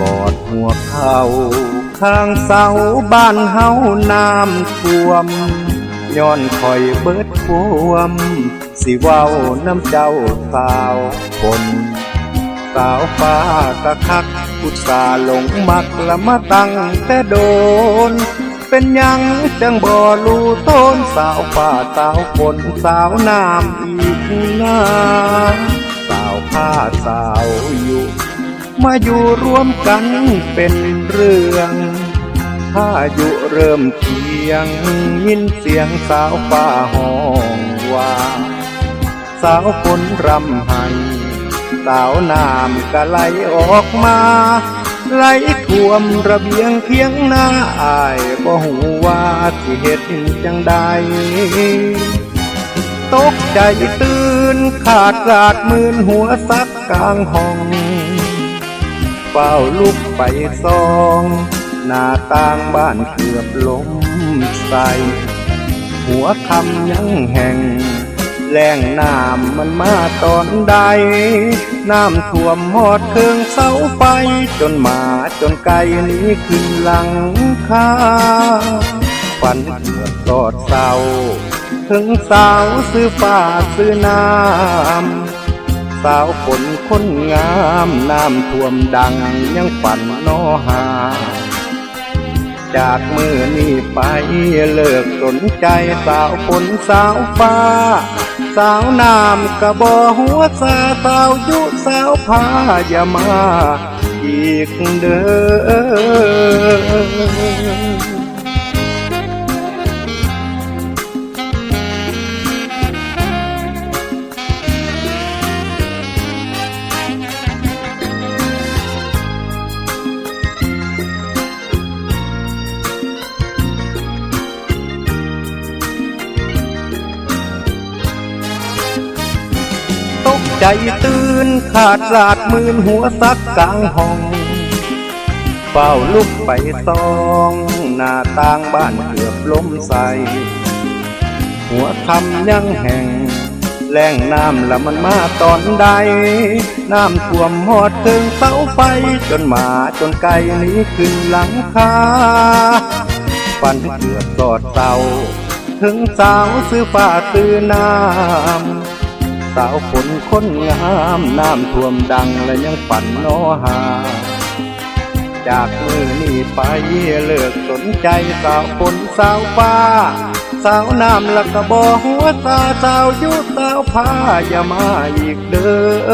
กอดหัวเขาข้างเสาบ้านเฮาน้ำท่วม ย้อนคอยเบิดพวม สิเว้าน้ำเจ้าสาวคนสาวฟ้ากะคักพุทธาหลงมักละมาตั้งแต่โดน เป็นยังจังบ่รู้ต้นสาวฟ้าสาวฝนสาวน้ำอีกนาสาวผ้าสาวอยู่ มาอยู่รวมกันเป็นเรื่องพาอยุเริ่มเทียง ยินเสียงสาวฟ้าห้องว่าสาวฝนรำไห้สาวน้ำก็ไหลออกมาไหลท่วมระเบียงเพียงหน้าอายบ่หูว่าสิเฮ็ดจังใดตกใจตื่นขาดกาดมืนหัวซักกลางห้อง เฝ้าลุกไปซอง หน้าต่างบ้านเกือบล้มใส่หัวคำยังแห่ง แรงน้ำมันมาตอนใด น้ำท่วมหอดเครื่องเสาไฟ จนหมาจนไก่นี้ขึ้นหลังคาฝันเกือบตอดเศร้าถึงสาวซื้อฟ้าซื้อน้ำ สาวฝนคนงามน้ำท่วมดังยังฝันนอหา จากมือนี้ไปเลิกสนใจสาวฝนสาวฟ้า สาวน้ำกระบอหัวซาสาวยุสาวพาอย่ามา อีกเด้อ ใจตื่นขาดสาดมืนหัวซักกลางห้องเฝ้าลุกไปซองหน้าต่างบ้านเกือบล้มใส่หัวคำยังแห่ง แรงน้ำละมันมาตอนใด น้ำท่วมหอดถึงเสาไฟ จนหมาจนไก่นี้ขึ้นหลังคาฝันเกือบสอดเศร้าถึงสาวซื้อฟ้าซื้อน้ำ สาวฝนคนงามน้ำท่วมดังและยังฝันนอหา จากมือนี้ไปเลิกสนใจสาวฝนสาวฟ้า สาวน้ำละกะบอหัวตาสาวยุสาวผ้าอย่ามาอีกเด้อ